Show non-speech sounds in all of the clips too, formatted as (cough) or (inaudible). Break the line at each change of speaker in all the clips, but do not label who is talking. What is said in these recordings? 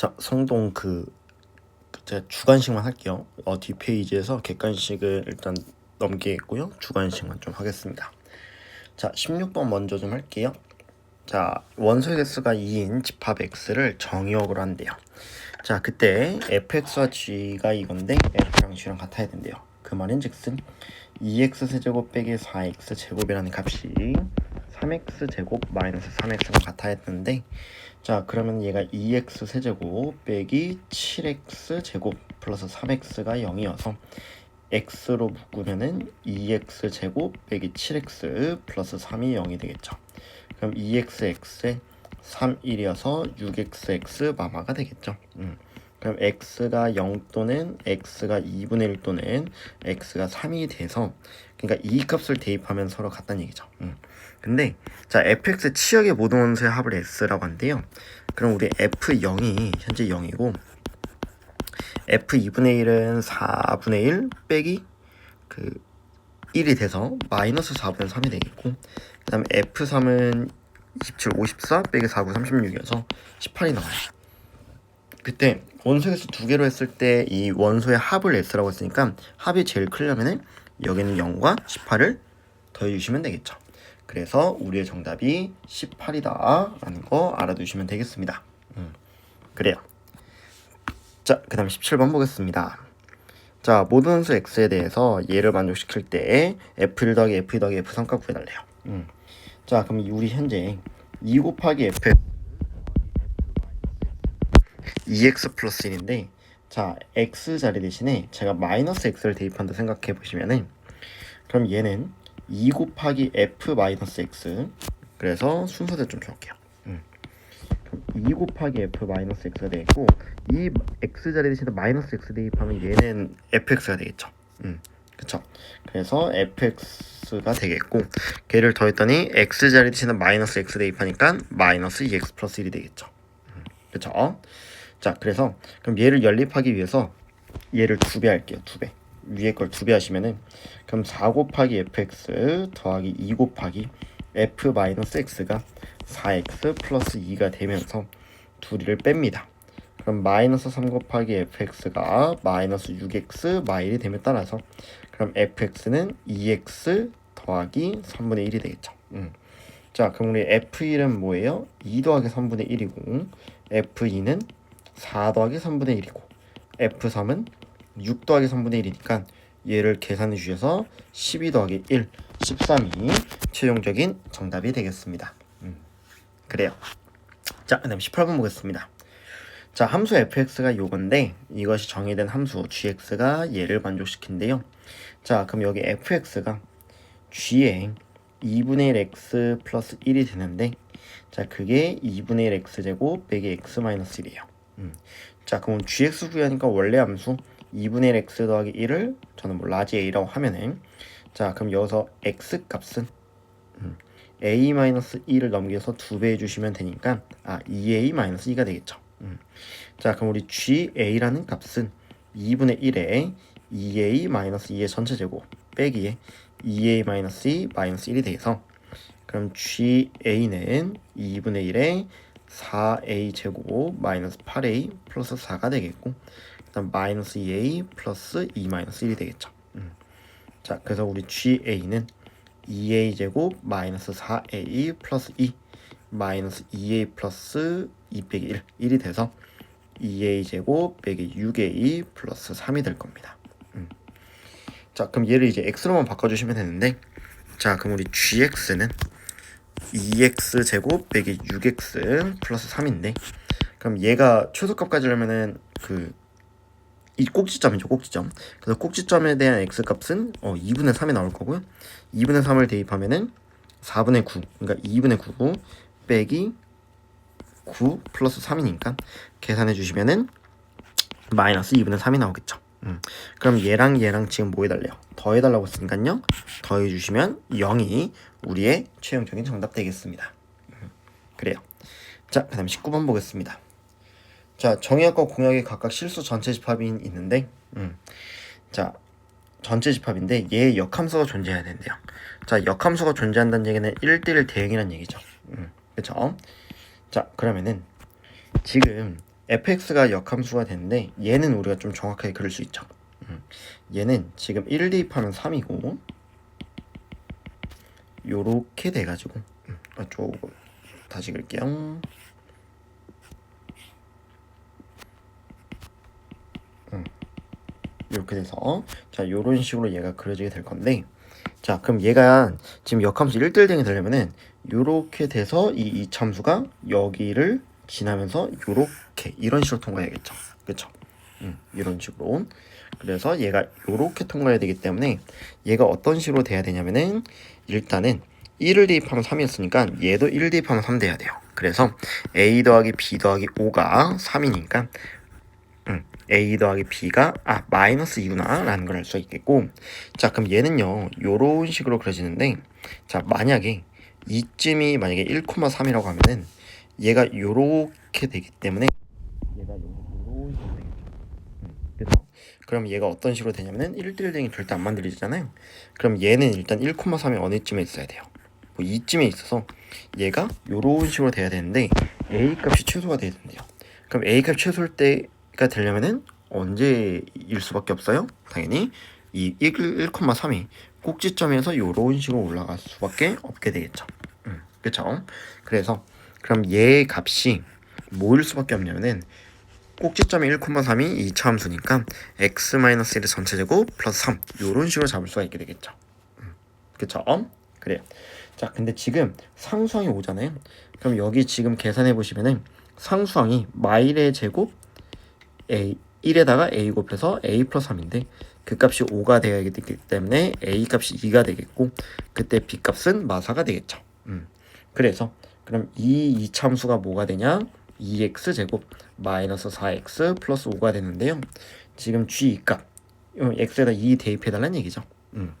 자, 성동 그 제가 주관식만 할게요. 어, 뒷페이지에서 객관식을 일단 넘기겠고요. 주관식만 좀 하겠습니다. 자, 16번 먼저 좀 할게요. 자, 원소의 개수가 2인 집합 x를 정의역으로 한대요. 자, 그때 fx와 g가 이건데 f랑 g랑 같아야 된대요. 그 말인즉슨 2x 세제곱 빼기 4x 제곱이라는 값이 3x 제곱 마이너스 3x랑 같아야 되는데 자 그러면 얘가 2x 세제곱 빼기 7x 제곱 플러스 3x가 0이어서 x로 묶으면은 2x 제곱 빼기 7x 플러스 3이 0이 되겠죠. 그럼 2xx에 3, 1이어서 6xx 마마가 되겠죠. 음. 그럼 x가 0 또는 x가 2분의 1 또는 x가 3이 돼서 그러니까 이 값을 대입하면 서로 같다는 얘기죠. 음. 근데 자 fx 치역의 모든 원소의 합을 s라고 한대요. 그럼 우리 f0이 현재 0이고 f2분의 1은 4분의 1 빼기 그 1이 돼서 마이너스 4분의 3이 되겠고 그 다음에 f3은 27, 54 빼기 4, 9, 36이어서 18이 나와요. 그때 원소에서 두 개로 했을 때 이 원소의 합을 s라고 했으니까 합이 제일 크려면은 여기는 0과 18을 더해주시면 되겠죠. 그래서 우리의 정답이 18이다 라는 거 알아두시면 되겠습니다. 음, 그래요. 자, 그 다음 17번 보겠습니다. 자, 모든 원소 x에 대해서 얘를 만족시킬 때 f1 더하기 f2 더하기 f3 값 구해달래요. 음. 자, 그럼 우리 현재 2 곱하기 f 2x 플러스 1인데 자 x 자리 대신에 제가 마이너스 x를 대입한다 생각해 보시면은 그럼 얘는 2 곱하기 f 마이너스 x. 그래서 순서대로 좀 적을게요. 음. 그럼 2 곱하기 f 마이너스 x가 되겠고 이 x 자리 대신에 마이너스 x 대입하면 얘는 fx가 되겠죠. 음. 그쵸? 그래서 fx가 되겠고 걔를 더했더니 x 자리 대신에 마이너스 x 대입하니까 마이너스 2x 플러스 1이 되겠죠. 음. 그쵸? 자 그래서 그럼 얘를 연립하기 위해서 얘를 두 배 할게요 두 배 위에 걸 두 배 하시면은 그럼 4 곱하기 fx 더하기 2 곱하기 f 마이너스 x가 4x 플러스 2가 되면서 둘이를 뺍니다 그럼 마이너스 3 곱하기 fx가 마이너스 6x 마일이 됨에 따라서 그럼 fx는 2x 더하기 3분의 1이 되겠죠 음. 자 그럼 우리 f1은 뭐예요? 2 더하기 3분의 1이고 f2는 4 더하기 3분의 1이고 F3은 6 더하기 3분의 1이니까 얘를 계산해 주셔서 12 더하기 1, 13이 최종적인 정답이 되겠습니다. 음, 그래요. 자, 그 다음 18번 보겠습니다. 자, 함수 fx가 요건데 이것이 정의된 함수 gx가 얘를 만족시킨대요. 자, 그럼 여기 fx가 g의 2분의 1 x 플러스 1이 되는데 자, 그게 2분의 1 x제곱 빼기 x 마이너스 1이에요. 음. 자 그럼 gx 구하니까 원래 함수 2분의 1 x 더하기 1을 저는 뭐 라지 a라고 하면은 자 그럼 여기서 x 값은 음, a 마이너스 2를 넘겨서 두배 해주시면 되니까 아 2a 마이너스 2가 되겠죠. 음. 자 그럼 우리 ga라는 값은 2분의 1에 2a 마이너스 2의 전체 제곱 빼기에 2a 마이너스 2 마이너스 1이 돼서 그럼 ga는 2분의 1에 4a 제곱 마이너스 8a 플러스 4가 되겠고 그다음 마이너스 2a 플러스 2 마이너스 1이 되겠죠. 음. 자 그래서 우리 ga는 2a 제곱 마이너스 4a 플러스 2 마이너스 2a 플러스 2 빼기 1 1이 돼서 2a 제곱 빼기 6a 플러스 3이 될 겁니다. 음. 자 그럼 얘를 이제 x로만 바꿔주시면 되는데 자 그럼 우리 gx는 2x 제곱 빼기 6x 플러스 3인데 그럼 얘가 최소값까지 하려면은 그 이 꼭지점이죠 꼭지점. 그래서 꼭지점에 대한 x 값은 어 2분의 3이 나올 거고요. 2분의 3을 대입하면은 4분의 9 그러니까 2분의 9 빼기 9 플러스 3이니까 계산해 주시면은 마이너스 2분의 3이 나오겠죠. 음. 그럼 얘랑 얘랑 지금 뭐 해달래요? 더해달라고 했으니까요. 더해주시면 0이 우리의 최종적인 정답 되겠습니다. 음. 그래요. 자 그 다음 19번 보겠습니다 자 정의역과 공역이 각각 실수 전체 집합이 있는데 음. 자 전체 집합인데 얘의 역함수가 존재해야 된대요 자 역함수가 존재한다는 얘기는 1대1 대응이라는 얘기죠 음. 그쵸 자 그러면은 지금 fx가 역함수가 되는데 얘는 우리가 좀 정확하게 그릴 수 있죠. 음, 얘는 지금 1 대입하면 3이고 요렇게 돼가지고 음, 쪽 다시 그릴게요. 이렇게 돼서. 자 요런 식으로 얘가 그려지게 될 건데. 자 그럼 얘가 지금 역함수 1대1이 되려면은 요렇게 돼서 이 이참수가 여기를 지나면서 요렇게 이런 식으로 통과해야겠죠. 그쵸? 음, 이런 식으로. 그래서 얘가 요렇게 통과해야 되기 때문에 얘가 어떤 식으로 돼야 되냐면은 일단은 1을 대입하면 3이었으니까 얘도 1 대입하면 3 돼야 돼요. 그래서 a 더하기 b 더하기 5가 3이니까 음, a 더하기 b가 아 마이너스 2구나 라는 걸 알 수 있겠고 자 그럼 얘는요 요런 식으로 그려지는데 자 만약에 이쯤이 만약에 1,3이라고 하면은 얘가 요렇게 되기 때문에 얘가 요런 식으로 되겠죠. 음, 그래서 그럼 얘가 어떤 식으로 되냐면은 1대1댕이 절대 안 만들어지잖아요. 그럼 얘는 일단 1,3이 어느 쯤에 있어야 돼요? 뭐 이쯤에 있어서 얘가 요런 식으로 돼야 되는데 a 값이 최소가 돼야 된대요. 그럼 a 값 최소일 때 가 되려면은 언제일 수밖에 없어요? 당연히 이 1,3이 꼭지점에서 요런 식으로 올라갈 수밖에 없게 되겠죠. 음, 그쵸? 그래서 그럼 얘 값이 뭐일 수밖에 없냐면은 꼭지점이 1,3이 2차 함수니까 x-1의 전체 제곱 플러스 3 요런 식으로 잡을 수가 있게 되겠죠. 음, 그쵸? 그래요 자 근데 지금 상수항이 오잖아요. 그럼 여기 지금 계산해 보시면은 상수항이 마일의 제곱 a 1에다가 a 곱해서 a 플러스 3인데 그 값이 5가 되기 때문에 a 값이 2가 되겠고 그때 b 값은 마사가 되겠죠 음. 그래서 그럼 이 이참수가 뭐가 되냐 2x 제곱 마이너스 4x 플러스 5가 되는데요 지금 g 값 어, x에다 2 대입해 달라는 얘기죠 음.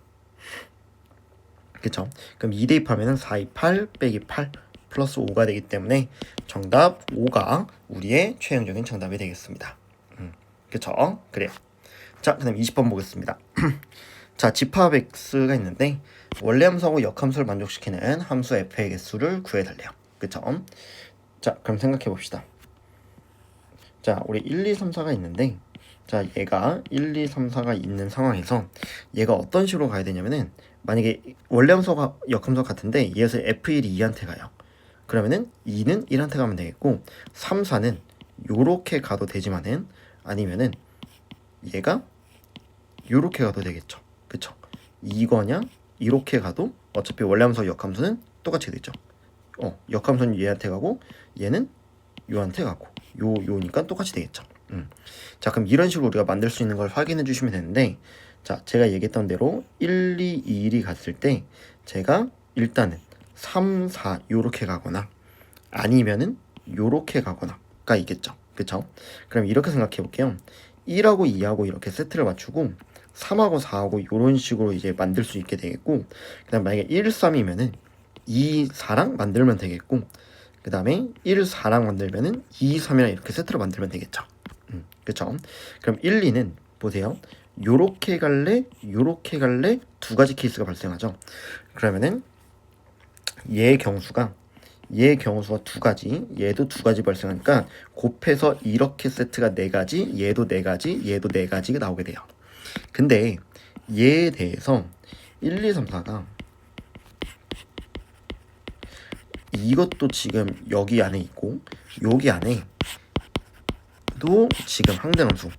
그쵸 그럼 2 대입하면은 4, 2, 8 빼기 8 플러스 5가 되기 때문에 정답 5가 우리의 최종적인 정답이 되겠습니다 음. 그쵸? 그래요 자 그 다음 20번 보겠습니다. (clears throat) 자 집합 x가 있는데 원래 함수하고 역함수를 만족시키는 함수 f의 개수를 구해달래요. 그쵸? 자 그럼 생각해 봅시다. 자 우리 1, 2, 3, 4가 있는데 자 얘가 1, 2, 3, 4가 있는 상황에서 얘가 어떤 식으로 가야 되냐면은 만약에 원래 함수가 역함수 같은데 얘에서 f1이 2한테 가요. 그러면은 2는 1한테 가면 되겠고 3, 4는 요렇게 가도 되지만은 아니면은 얘가 요렇게 가도 되겠죠. 그쵸? 이거냐? 이렇게 가도 어차피 원래 함수 역함수는 똑같이 되죠. 어 역함수는 얘한테 가고 얘는 요한테 가고. 요 요니까 똑같이 되겠죠. 음. 자 그럼 이런 식으로 우리가 만들 수 있는 걸 확인해 주시면 되는데 자 제가 얘기했던 대로 1, 2, 2, 1이 갔을 때 제가 일단은 3, 4 요렇게 가거나 아니면은 요렇게 가거나가 있겠죠 그쵸? 그럼 이렇게 생각해 볼게요. 1하고 2하고 이렇게 세트를 맞추고 3하고 4하고 이런 식으로 이제 만들 수 있게 되겠고 그 다음 만약에 1, 3이면은 2, 4랑 만들면 되겠고 그 다음에 1, 4랑 만들면은 2, 3이랑 이렇게 세트로 만들면 되겠죠. 음, 그쵸? 그럼 1, 2는 보세요. 요렇게 갈래 요렇게 갈래 두 가지 케이스가 발생하죠. 그러면은 얘 경수가 얘 경우수가 두 가지, 얘도 두 가지 발생하니까 곱해서 이렇게 세트가 네 가지, 얘도 네 가지, 얘도 네 가지가 나오게 돼요. 근데 얘에 대해서 1, 2, 3, 4가 이것도 지금 여기 안에 있고 여기 안에 도 지금 항등함수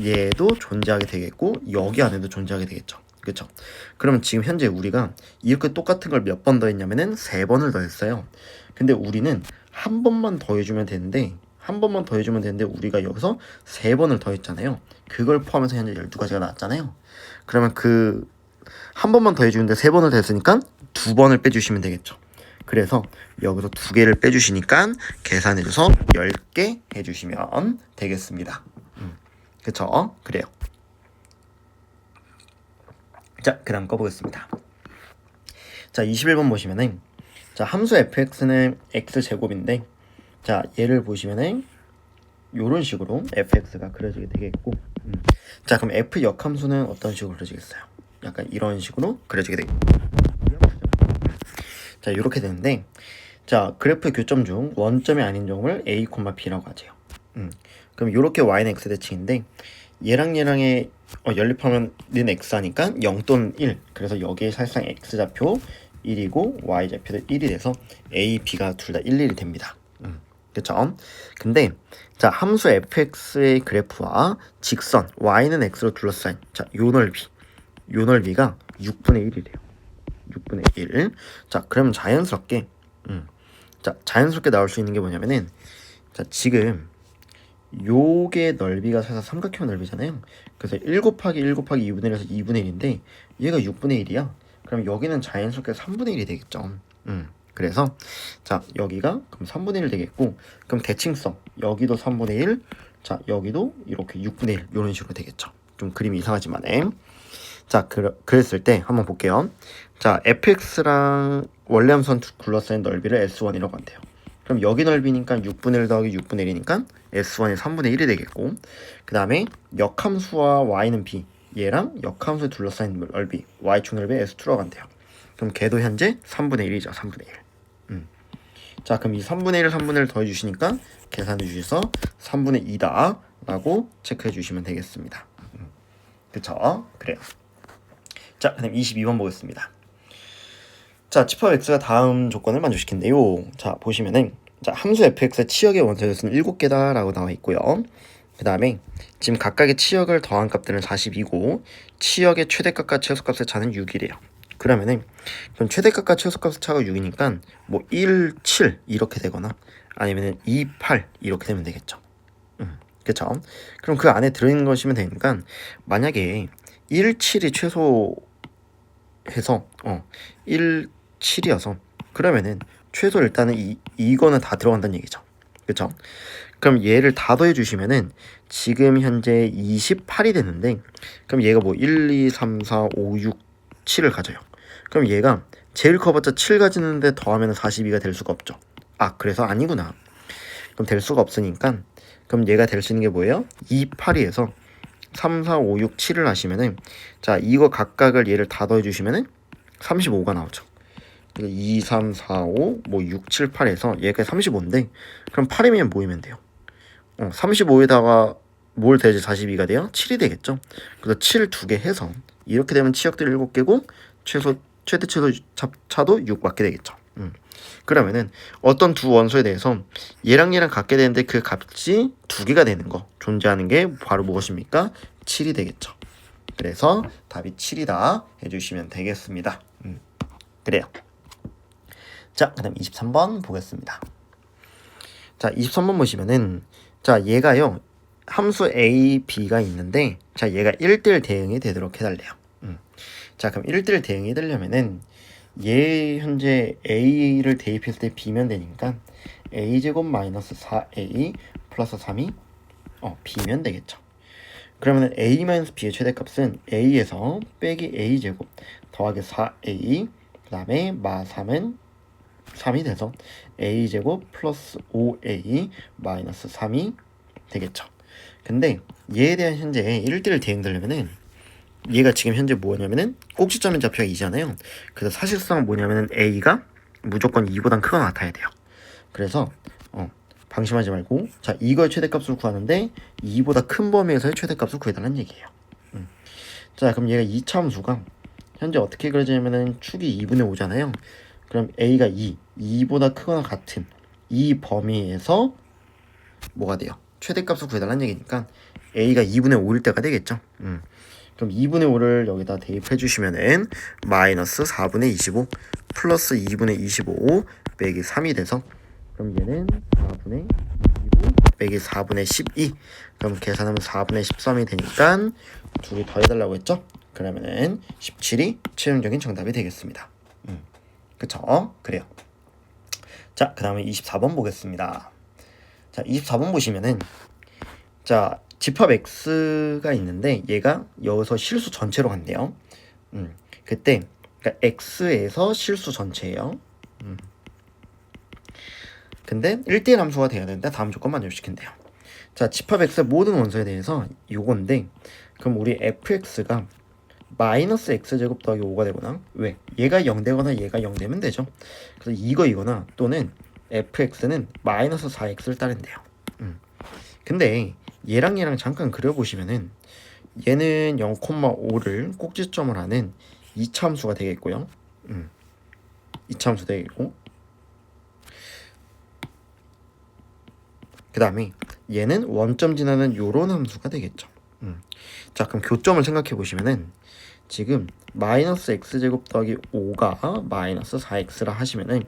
얘도 존재하게 되겠고 여기 안에도 존재하게 되겠죠. 그쵸? 그러면 지금 현재 우리가 이렇게 똑같은 걸 몇 번 더했냐면은 세 번을 더했어요. 근데 우리는 한 번만 더해주면 되는데 한 번만 더해주면 되는데 우리가 여기서 세 번을 더했잖아요. 그걸 포함해서 현재 12가지가 나왔잖아요. 그러면 그 한 번만 더해주는데 세 번을 더했으니까 두 번을 빼주시면 되겠죠. 그래서 여기서 두 개를 빼주시니까 계산해줘서 10개 해주시면 되겠습니다. 음, 그쵸? 그래요. 자, 그 다음 꺼보겠습니다. 자, 21번 보시면은 자, 함수 fx는 x제곱인데 자, 얘를 보시면은 요런 식으로 fx가 그려지게 되겠고 음. 자, 그럼 f 역함수는 어떤 식으로 그려지겠어요? 약간 이런 식으로 그려지게 되겠고 자, 이렇게 되는데 자 그래프의 교점 중 원점이 아닌 점을 a, b라고 하죠. 음. 그럼 이렇게 y는 x 대칭인데 얘랑 얘랑의 어, 연립하면 는 x 하니까 0 또는 1 그래서 여기에 사실상 x 좌표 1이고 y 좌표도 1이 돼서 a, b가 둘 다 1, 1이 됩니다. 음. 그쵸? 근데 자 함수 fx의 그래프와 직선 y는 x로 둘러싸인 자요 넓이 요 넓이가 6분의 1이래요. 6분의 1. 자 그러면 자연스럽게 음. 자 자연스럽게 나올 수 있는 게 뭐냐면은 자 지금 요게 넓이가 사실 삼각형 넓이잖아요. 그래서 1 곱하기 1 곱하기 2분의 1에서 2분의 1인데 얘가 6분의 1이야. 그럼 여기는 자연스럽게 3분의 1이 되겠죠. 음. 그래서 자 여기가 그럼 3분의 1 되겠고 그럼 대칭성 여기도 3분의 1. 자 여기도 이렇게 6분의 1 이런 식으로 되겠죠. 좀 그림이 이상하지만은 자 그, 그랬을 때 한번 볼게요. 자 fx랑 원래 함선 굴러싸인 넓이를 s1이라고 한대요. 그럼 여기 넓이니까 6분의 1 더하기 6분의 1이니까 S1이 3분의 1이 되겠고 그 다음에 역함수와 Y는 B 얘랑 역함수에 둘러싸인 넓이 Y축 넓이 S2라고 한대요 그럼 걔도 현재 3분의 1이죠 3분의 1 음. 자 그럼 이 3분의 1을 3분의 1 더해 주시니까 계산해 주셔서 3분의 2다 라고 체크해 주시면 되겠습니다 음. 그쵸? 그래요 자 그다음 22번 보겠습니다 자, 집합 x가 다음 조건을 만족시킨대요. 자, 보시면은 자, 함수 fx의 치역의 수는 7개다라고 나와 있고요. 그 다음에 지금 각각의 치역을 더한 값들은 42고 치역의 최대값과 최소값의 차는 6이래요. 그러면은 그럼 최대값과 최소값의 차가 6이니까 뭐 1, 7 이렇게 되거나 아니면은 2, 8 이렇게 되면 되겠죠. 음, 그쵸? 그럼 그 안에 들어있는 것이면 되니까 만약에 1, 7이 최소 해서 어, 1, 7이어서 그러면은 최소 일단은 이, 이거는 다 들어간다는 얘기죠. 그쵸? 그럼 얘를 다 더해 주시면은 지금 현재 28이 되는데 그럼 얘가 뭐 1, 2, 3, 4, 5, 6, 7을 가져요. 그럼 얘가 제일 커봤자 7 가지는데 더하면 42가 될 수가 없죠. 아 그래서 아니구나. 그럼 될 수가 없으니까 그럼 얘가 될 수 있는 게 뭐예요? 2, 8이에서 3, 4, 5, 6, 7을 하시면은 자 이거 각각을 얘를 다 더해 주시면은 35가 나오죠. 2, 3, 4, 5, 뭐 6, 7, 8에서 얘가 35인데 그럼 8이면 모이면 돼요. 어, 35에다가 뭘 대지 42가 돼요? 7이 되겠죠. 그래서 7 두 개 해서 이렇게 되면 치역들 7개고 최소 최대 최소 차도 6밖에 되겠죠. 음. 그러면은 어떤 두 원소에 대해서 얘랑 얘랑 같게 되는데 그 값이 두 개가 되는 거 존재하는 게 바로 무엇입니까? 7이 되겠죠. 그래서 답이 7이다 해주시면 되겠습니다. 음. 그래요. 자, 그 다음 23번 보겠습니다. 자, 23번 보시면은, 자, 얘가요, 함수 a, b가 있는데, 자, 얘가 1대1 대응이 되도록 해달래요. 음. 자, 그럼 1대1 대응이 되려면은, 얘 현재 a를 대입했을 때 b면 되니까, a제곱 마이너스 4a 플러스 3이, 어, b면 되겠죠. 그러면 a 마이너스 b의 최대값은 a에서 빼기 a제곱 더하기 4a, 그 다음에 마 3은 3이 돼서 a제곱 플러스 5a 마이너스 3이 되겠죠. 근데 얘에 대한 현재 1대1 대응 되려면은 얘가 지금 현재 뭐냐면은 꼭지점인 좌표가 2잖아요. 그래서 사실상 뭐냐면은 a가 무조건 2보단 크거나 같아야 돼요. 그래서 어, 방심하지 말고 자 이거의 최대값을 구하는데 2보다 큰 범위에서의 최대값을 구해달라는 얘기예요. 음. 자 그럼 얘가 2차 함수가 현재 어떻게 그려지냐면은 축이 2분의 5잖아요. 그럼 a가 2, 2보다 크거나 같은 이 범위에서 뭐가 돼요? 최대값을 구해달라는 얘기니까 a가 2분의 5일 때가 되겠죠. 음. 그럼 2분의 5를 여기다 대입해 주시면은 마이너스 4분의 25 플러스 2분의 25 빼기 3이 돼서 그럼 얘는 4분의 25 빼기 4분의 12 그럼 계산하면 4분의 13이 되니까 둘이 더해달라고 했죠? 그러면은 17이 최종적인 정답이 되겠습니다. 그쵸? 그래요. 자, 그 다음에 24번 보겠습니다. 자, 24번 보시면은, 자, 집합 x가 있는데, 얘가 여기서 실수 전체로 간대요. 음, 그때, 그러니까 x에서 실수 전체예요. 음. 근데 1대1 함수가 돼야 되는데, 다음 조건 만족시킨대요. 자, 집합 x의 모든 원소에 대해서 요건데, 그럼 우리 fx가 마이너스 x제곱 더하기 5가 되거나 왜? 얘가 0 되거나 얘가 0 되면 되죠. 그래서 이거 이거나 또는 fx는 마이너스 4x를 따른대요. 음. 근데 얘랑 얘랑 잠깐 그려보시면은 얘는 0,5를 꼭지점을 하는 이차함수가 되겠고요. 음. 이차함수 되겠고 그 다음에 얘는 원점 지나는 요런 함수가 되겠죠. 음. 자 그럼 교점을 생각해 보시면은 지금 마이너스 x제곱 더하기 5가 마이너스 4x라 하시면은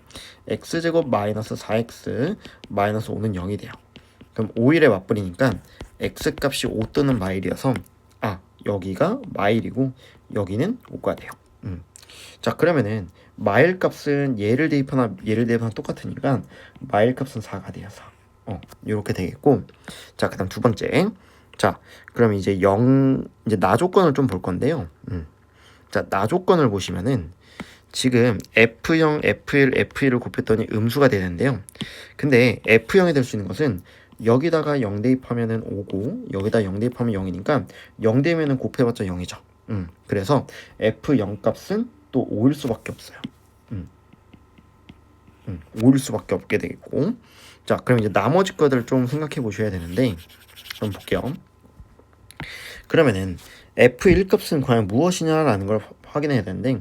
x제곱 마이너스 4x 마이너스 5는 0이 돼요. 그럼 5일에 맞버리니까 x값이 5 또는 마일이어서 아 여기가 마일이고 여기는 5가 돼요. 음. 자 그러면은 마일 값은 얘를 대입하나 얘를 대입하나 똑같으니까 마일 값은 4가 돼요. 4. 어 이렇게 되겠고 자 그다음 두 번째 자 그럼 이제 0 이제 나 조건을 좀 볼 건데요. 음. 자 나 조건을 보시면은 지금 F0, F1, F1을 곱했더니 음수가 되는데요. 근데 F0이 될 수 있는 것은 여기다가 0 대입하면은 5고 여기다 0 대입하면 0이니까 0 되면은 곱해봤자 0이죠. 음. 그래서 F0 값은 또 5일 수밖에 없어요. 음. 음. 5일 수밖에 없게 되겠고 자 그럼 이제 나머지 것들을 좀 생각해 보셔야 되는데 좀 볼게요. 그러면은 F1 값은 과연 무엇이냐라는 걸 확인해야 되는데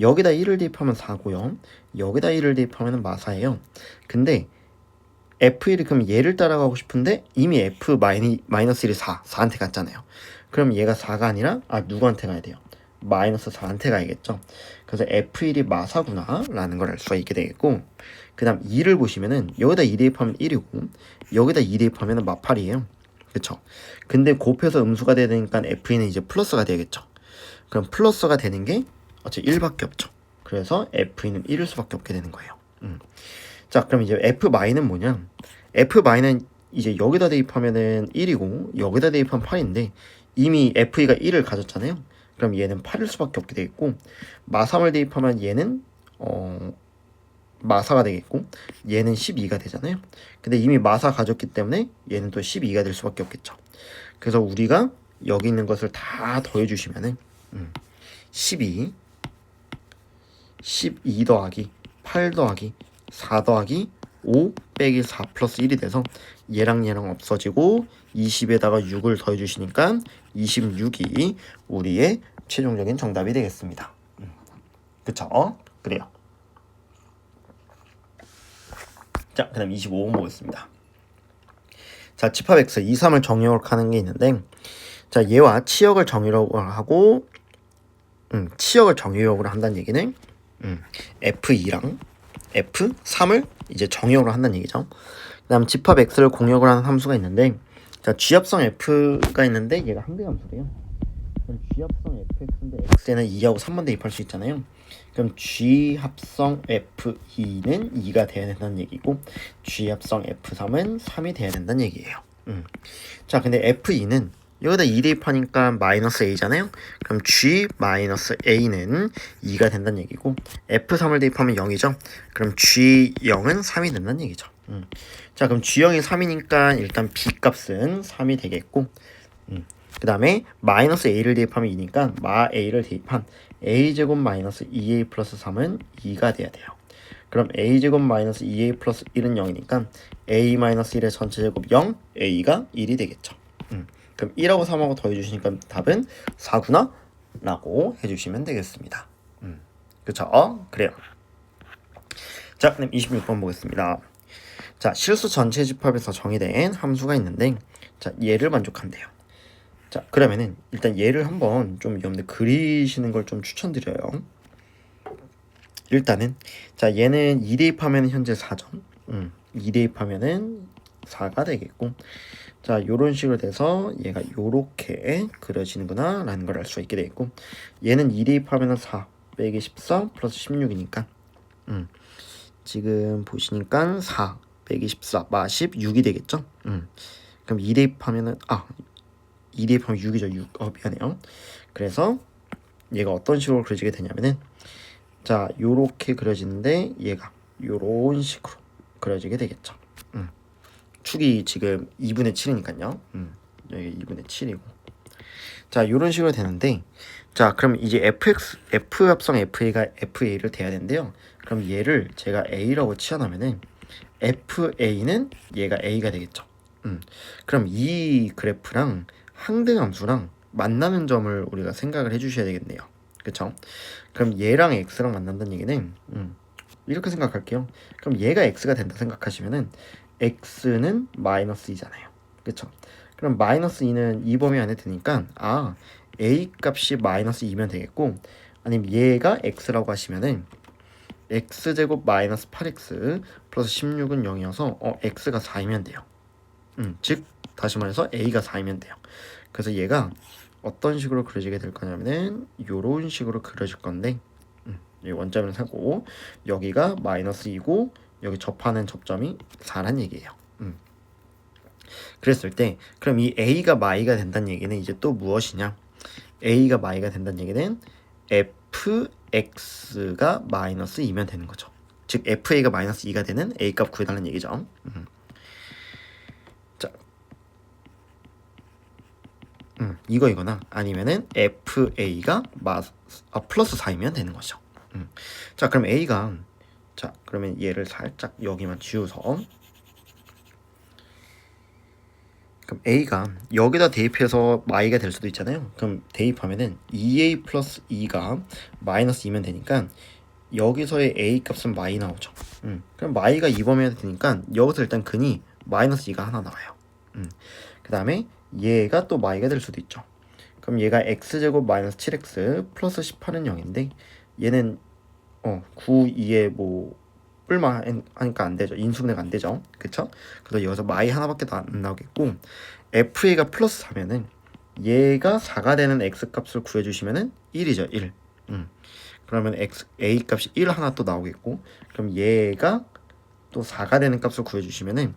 여기다 1을 대입하면 4고요. 여기다 1을 대입하면 마사예요. 근데 F1이 그럼 얘를 따라가고 싶은데 이미 F 마이너스 1이 4, 4한테 갔잖아요. 그럼 얘가 4가 아니라 아 누구한테 가야 돼요? 마이너스 4한테 가야겠죠. 그래서 F1이 마사구나 라는 걸 알 수가 있게 되겠고 그 다음 2를 보시면은 여기다 2 대입하면 1이고 여기다 2 대입하면 마팔이에요. 그쵸? 근데 곱해서 음수가 되니까 F는 이제 플러스가 되겠죠. 그럼 플러스가 되는 게 어차피 1밖에 없죠. 그래서 F는 1일 수밖에 없게 되는 거예요. 음. 자, 그럼 이제 F는 뭐냐? F는 이제 여기다 대입하면은 1이고 여기다 대입하면 8인데 이미 F가 1을 가졌잖아요. 그럼 얘는 8일 수밖에 없게 되겠고 마3을 대입하면 얘는 어 마사가 되겠고 얘는 12가 되잖아요. 근데 이미 마사 가졌기 때문에 얘는 또 12가 될 수밖에 없겠죠. 그래서 우리가 여기 있는 것을 다 더해 주시면은 음, 12 12 더하기 8 더하기 4 더하기 5 빼기 4 플러스 1이 돼서 얘랑 얘랑 없어지고 20에다가 6을 더해 주시니까 26이 우리의 최종적인 정답이 되겠습니다. 음, 그쵸? 그래요. 자, 그 다음 25번 보겠습니다. 자, 집합 x 2, 3을 정의역하는 게 있는데 자, 얘와 치역을 정의역을 하고 음, 치역을 정의역으로 한다는 얘기는 음, F2랑 F3을 이제 정의역으로 한다는 얘기죠. 그 다음 집합 x를 공역을 하는 함수가 있는데 자, 쥐합성 f가 있는데 얘가 한대 함수래요. 쥐합성 fx인데 x에는 2하고 3만 대입할 수 있잖아요. 그럼 G 합성 F2는 2가 돼야 된다는 얘기고 G 합성 F3은 3이 돼야 된다는 얘기예요. 음. 자, 근데 F2는 여기다 2 대입하니까 마이너스 A잖아요. 그럼 G 마이너스 A는 2가 된다는 얘기고 F3을 대입하면 0이죠. 그럼 G0은 3이 된다는 얘기죠. 음. 자, 그럼 G0이 3이니까 일단 B 값은 3이 되겠고 음. 그 다음에 마이너스 a를 대입하면 2니까 마 a를 대입한 a제곱 마이너스 2a 플러스 3은 2가 돼야 돼요. 그럼 a제곱 마이너스 2a 플러스 1은 0이니까 a 마이너스 1의 전체 제곱 0, a가 1이 되겠죠. 음. 그럼 1하고 3하고 더해주시니까 답은 4구나 라고 해주시면 되겠습니다. 음. 그쵸? 어? 그래요. 자, 그럼 26번 보겠습니다. 자, 실수 전체 집합에서 정의된 함수가 있는데 자, 얘를 만족한대요. 자 그러면은 일단 얘를 한번 좀 여러분들 그리시는 걸 좀 추천드려요. 일단은 자 얘는 2 대입하면 현재 4점. 음, 2 대입하면은 4가 되겠고 자 요런 식으로 돼서 얘가 요렇게 그려지는구나 라는 걸 알 수 있게 되겠고 얘는 2 대입하면은 4 빼기 14 플러스 16이니까 음, 지금 보시니까 4 빼기 14 마 16이 되겠죠? 음, 그럼 2 대입하면은 아 2 대입하면 6이죠 6. 어 미안해요. 그래서 얘가 어떤 식으로 그려지게 되냐면은 자 요렇게 그려지는데 얘가 요런 식으로 그려지게 되겠죠. 음. 축이 지금 2분의 7이니까요. 음. 여기 2분의 7이고 자, 이런 식으로 되는데, 자, 그럼 이제 fx, f 합성 fa가 fa를 돼야 되는데요. 그럼 얘를 제가 a라고 치환하면은 fa는 얘가 a가 되겠죠. 음, 그럼 이 그래프랑 항등함수랑 만나는 점을 우리가 생각을 해주셔야 되겠네요. 그쵸? 그럼 얘랑 x랑 만난다는 얘기는 음, 이렇게 생각할게요. 그럼 얘가 x가 된다 생각하시면은 x는 마이너스 2잖아요. 그쵸? 그럼 마이너스 2는 이 범위 안에 드니까 아 a 값이 마이너스 2면 되겠고 아니면 얘가 x라고 하시면은 x제곱 마이너스 8x 플러스 16은 0이어서 어 x가 4이면 돼요. 음, 즉 다시 말해서 a가 4이면 돼요. 그래서 얘가 어떤 식으로 그려지게 될 거냐면은 요런 식으로 그려질 건데 음, 이 원점을 사고 여기가 마이너스 2고 여기 접하는 접점이 4란 얘기예요. 음. 그랬을 때 그럼 이 a가 마이가 된다는 얘기는 이제 또 무엇이냐? a가 마이가 된다는 얘기는 fx가 마이너스 2면 되는 거죠. 즉 fa가 마이너스 2가 되는 a 값 구해달라는 얘기죠. 음. 음, 이거 이거나 아니면은 fa가 마, 아, 플러스 4이면 되는 거죠. 음. 자, 그럼 a가 자, 그러면 얘를 살짝 여기만 지우서 그럼 a가 여기다 대입해서 y가 될 수도 있잖아요. 그럼 대입하면은 2a 플러스 2가 마이너스 2면 되니까 여기서의 a 값은 마이 나오죠. 음. 그럼 마이가 2범위가 되니까 여기서 일단 근이 마이너스 2가 하나 나와요. 음. 그 다음에 얘가 또 마이가 될 수도 있죠. 그럼 얘가 x제곱 마이너스 7x 플러스 18은 0인데 얘는 어 9, 2에 뭐 뿔마 하니까 안 되죠. 인수분해가 안 되죠. 그쵸? 그래서 여기서 마이 하나밖에 안 나오겠고 FA가 플러스 4면은 얘가 4가 되는 x 값을 구해주시면은 1이죠. 1. 음. 그러면 x, a 값이 1 하나 또 나오겠고 그럼 얘가 또 4가 되는 값을 구해주시면은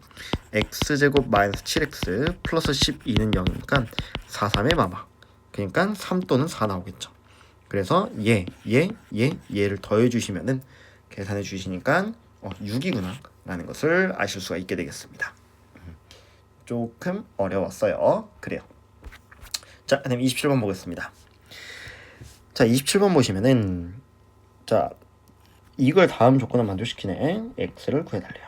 x제곱 마이너스 7x 플러스 12는 0이니까 4, 3의 마마 그러니까 3 또는 4 나오겠죠. 그래서 얘, 얘, 얘, 얘를 더해주시면은 계산해 주시니까 어, 6이구나 라는 것을 아실 수가 있게 되겠습니다. 조금 어려웠어요. 그래요. 자, 그다음 27번 보겠습니다. 자, 27번 보시면은 자, 이걸 다음 조건을 만족시키네. x를 구해달래요.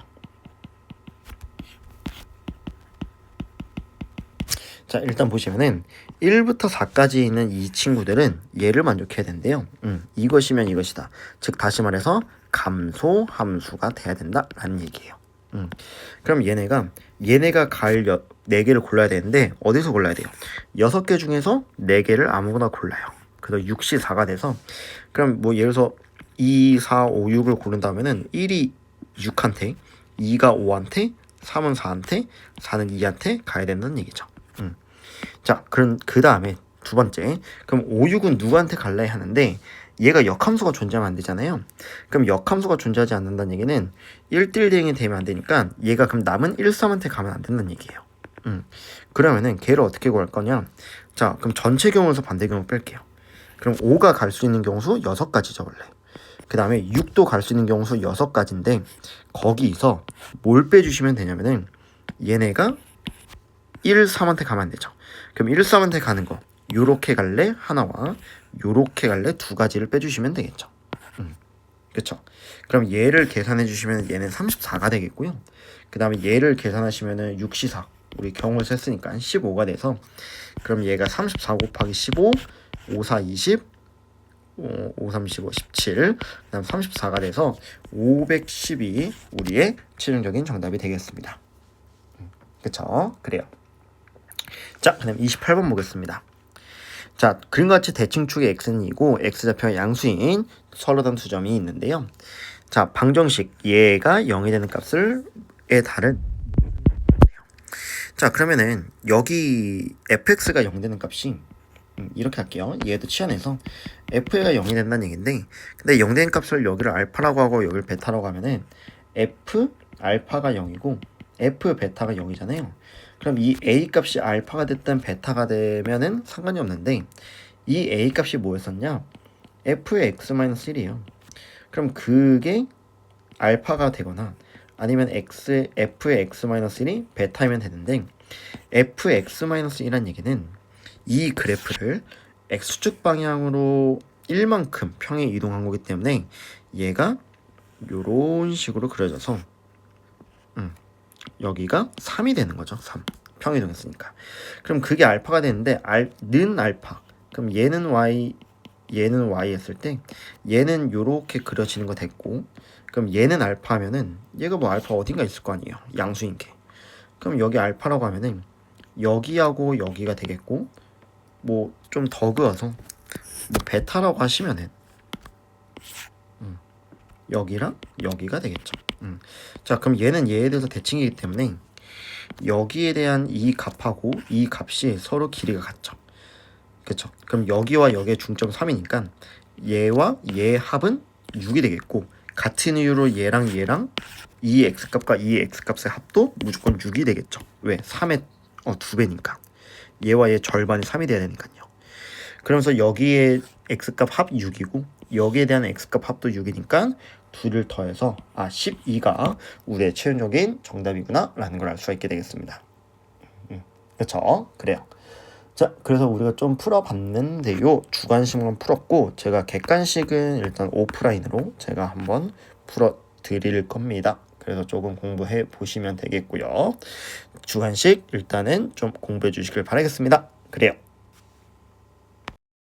자, 일단 보시면은 1부터 4까지 있는 이 친구들은 얘를 만족해야 된대요. 음, 이것이면 이것이다. 즉 다시 말해서 감소 함수가 돼야 된다라는 얘기예요. 음. 그럼 얘네가 얘네가 갈 4개를 골라야 되는데 어디서 골라야 돼요? 6개 중에서 4개를 아무거나 골라요. 그래서 6시 4가 돼서 그럼 뭐 예를 들어서 2, 4, 5, 6을 고른다면은 1이 6한테 2가 5한테 3은 4한테 4는 2한테 가야 된다는 얘기죠. 음. 자, 그럼 그 다음에 두 번째. 그럼 5, 6은 누구한테 갈래 하는데 얘가 역함수가 존재하면 안 되잖아요. 그럼 역함수가 존재하지 않는다는 얘기는 1대1 대응이 되면 안 되니까 얘가 그럼 남은 1, 3한테 가면 안 된다는 얘기예요. 음. 그러면은 걔를 어떻게 구할 거냐? 자, 그럼 전체 경우에서 반대 경우 뺄게요. 그럼 5가 갈 수 있는 경우 수 6가지죠, 원래. 그 다음에 6도 갈 수 있는 경우수 6가지인데 거기서 뭘 빼주시면 되냐면은 얘네가 1, 3한테 가면 안 되죠. 그럼 1, 3한테 가는 거 요렇게 갈래 하나와 요렇게 갈래 두 가지를 빼주시면 되겠죠. 음. 그쵸? 그럼 얘를 계산해 주시면 얘는 34가 되겠고요. 그 다음에 얘를 계산하시면은 6시4 우리 경우를 셌으니까 15가 돼서 그럼 얘가 34 곱하기 15 5, 4, 20 어, 5, 3, 15, 17 그 다음 34가 돼서 512 우리의 최종적인 정답이 되겠습니다. 음, 그쵸? 그래요. 자, 그 다음 28번 보겠습니다. 자, 그림과 같이 대칭축의 x는 2고 x좌표가 양수인 서로단 수점이 있는데요. 자, 방정식 얘가 0이 되는 값을 에 다른 자, 그러면은 여기 fx가 0 되는 값이 음, 이렇게 할게요. 얘도 치환해서 f가 0이 된다는 얘기인데 근데 0 되는 값을 여기를 알파라고 하고 여기를 베타라고 하면은 f 알파가 0이고 f 베타가 0이잖아요. 그럼 이 a 값이 알파가 됐든 베타가 되면은 상관이 없는데 이 a 값이 뭐였었냐? f의 x-1이에요. 그럼 그게 알파가 되거나 아니면 x f의 x-1이 베타이면 되는데 f의 x-1이란 얘기는 이 그래프를 x축 방향으로 1만큼 평에 이동한 거기 때문에 얘가 요런 식으로 그려져서 음, 여기가 3이 되는 거죠. 3. 평 이 동했으니까. 그럼 그게 알파가 되는데 알 는 알파. 그럼 얘는 y 얘는 y 했을 때 얘는 요렇게 그려지는 거 됐고 그럼 얘는 알파 하면은 얘가 뭐 알파 어딘가 있을 거 아니에요. 양수인 게. 그럼 여기 알파라고 하면은 여기하고 여기가 되겠고 뭐 좀 더 그어서 뭐 베타라고 하시면은 음, 여기랑 여기가 되겠죠. 음. 자 그럼 얘는 얘에 대해서 대칭이기 때문에 여기에 대한 이 값하고 이 값이 서로 길이가 같죠. 그쵸? 그럼 여기와 여기의 중점 3이니까 얘와 얘의 합은 6이 되겠고 같은 이유로 얘랑 얘랑 이 x값과 이 x값의 합도 무조건 6이 되겠죠. 왜? 3의 어, 2배니까. 얘와 얘 절반이 3이 돼야 되니까요. 그러면서 여기에 x값 합 6이고 여기에 대한 x값 합도 6이니까 둘을 더해서 아 12가 우리의 최종적인 정답이구나 라는 걸 알 수가 있게 되겠습니다. 음, 그렇죠? 그래요. 자, 그래서 우리가 좀 풀어봤는데요. 주관식만 풀었고 제가 객관식은 일단 오프라인으로 제가 한번 풀어 드릴 겁니다. 그래서 조금 공부해 보시면 되겠고요. 주관식 일단은 좀 공부해 주시길 바라겠습니다. 그래요.